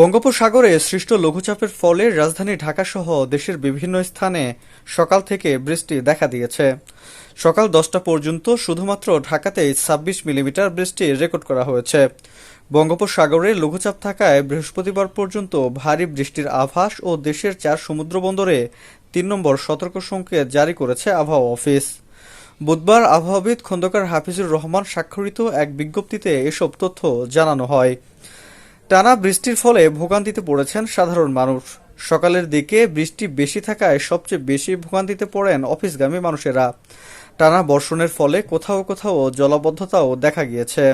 বঙ্গোপসাগরে সৃষ্ট লঘুচাপের ফলে রাজধানী ঢাকাসহ দেশের বিভিন্ন স্থানে সকাল থেকে বৃষ্টি দেখা দিয়েছে। সকাল দশটা পর্যন্ত শুধুমাত্র ঢাকাতেই ছাব্বিশ মিলিমিটার বৃষ্টি রেকর্ড করা হয়েছে। বঙ্গোপসাগরে লঘুচাপ থাকায় বৃহস্পতিবার পর্যন্ত ভারী বৃষ্টির আভাস ও দেশের চার সমুদ্র বন্দরে তিন নম্বর সতর্ক সংকেত জারি করেছে আবহাওয়া অফিস। বুধবার আবহাওয়াবিদ খন্দকার হাফিজুর রহমান স্বাক্ষরিত এক বিজ্ঞপ্তিতে এসব তথ্য জানানো হয়। টানা বৃষ্টির ফলে ভোগান্তিতে পড়েছেন সাধারণ মানুষ। সকালের দিকে বৃষ্টি বেশি থাকায় সবচেয়ে বেশি ভোগান্তিতে পড়েন অফিসগামী মানুষেরা। টানা বর্ষণের ফলে কোথাও কোথাও জলাবদ্ধতাও দেখা গিয়েছে।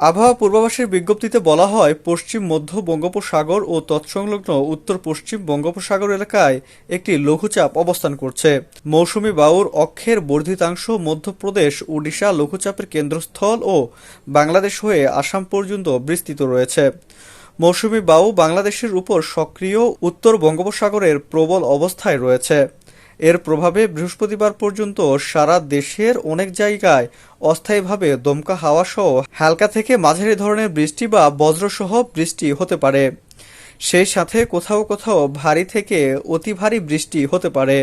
আবহাওয়া পূর্বাভাসের বিজ্ঞপ্তিতে বলা হয়, পশ্চিম, মধ্য বঙ্গোপসাগর ও তৎসংলগ্ন উত্তর পশ্চিম বঙ্গোপসাগর এলাকায় একটি লঘুচাপ অবস্থান করছে। মৌসুমী বায়ুর অক্ষের বর্ধিতাংশ মধ্যপ্রদেশ, ওডিশা লঘুচাপের কেন্দ্রস্থল ও বাংলাদেশ হয়ে আসাম পর্যন্ত বিস্তৃত রয়েছে। মৌসুমী বায়ু বাংলাদেশের উপর সক্রিয় উত্তর বঙ্গোপসাগরের প্রবল অবস্থায় রয়েছে। এর প্রভাবে বৃহস্পতিবার পর্যন্ত সারা দেশের অনেক জায়গায় অস্থায়ীভাবে দমকা হাওয়া সহ হালকা থেকে মাঝারি ধরনের বৃষ্টি বা বজ্রসহ বৃষ্টি হতে পারে। সেই সাথে কোথাও কোথাও ভারী থেকে অতি ভারী বৃষ্টি হতে পারে।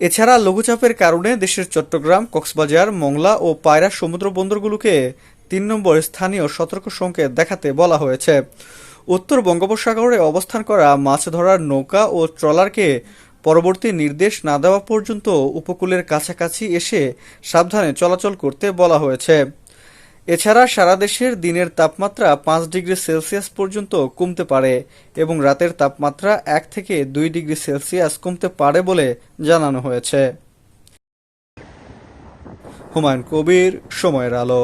এছাড়া লঘুচাপের কারণে দেশের চট্টগ্রাম, কক্সবাজার, মংলা ও পায়রা সমুদ্র বন্দরগুলোকে তিন নম্বর স্থানীয় সতর্ক সংকেত দেখাতে বলা হয়েছে। উত্তর বঙ্গোপসাগরে অবস্থান করা মাছ ধরার নৌকা ও ট্রলারকে পরবর্তী নির্দেশ না দেওয়া পর্যন্ত উপকূলের কাছাকাছি এসে সাবধানে চলাচল করতে বলা হয়েছে। এছাড়া সারা দেশের দিনের তাপমাত্রা পাঁচ ডিগ্রি সেলসিয়াস পর্যন্ত কমতে পারে এবং রাতের তাপমাত্রা এক থেকে দুই ডিগ্রি সেলসিয়াস কমতে পারে বলে জানানো হয়েছে। হুমায়ুন কবির, সময়ের আলো।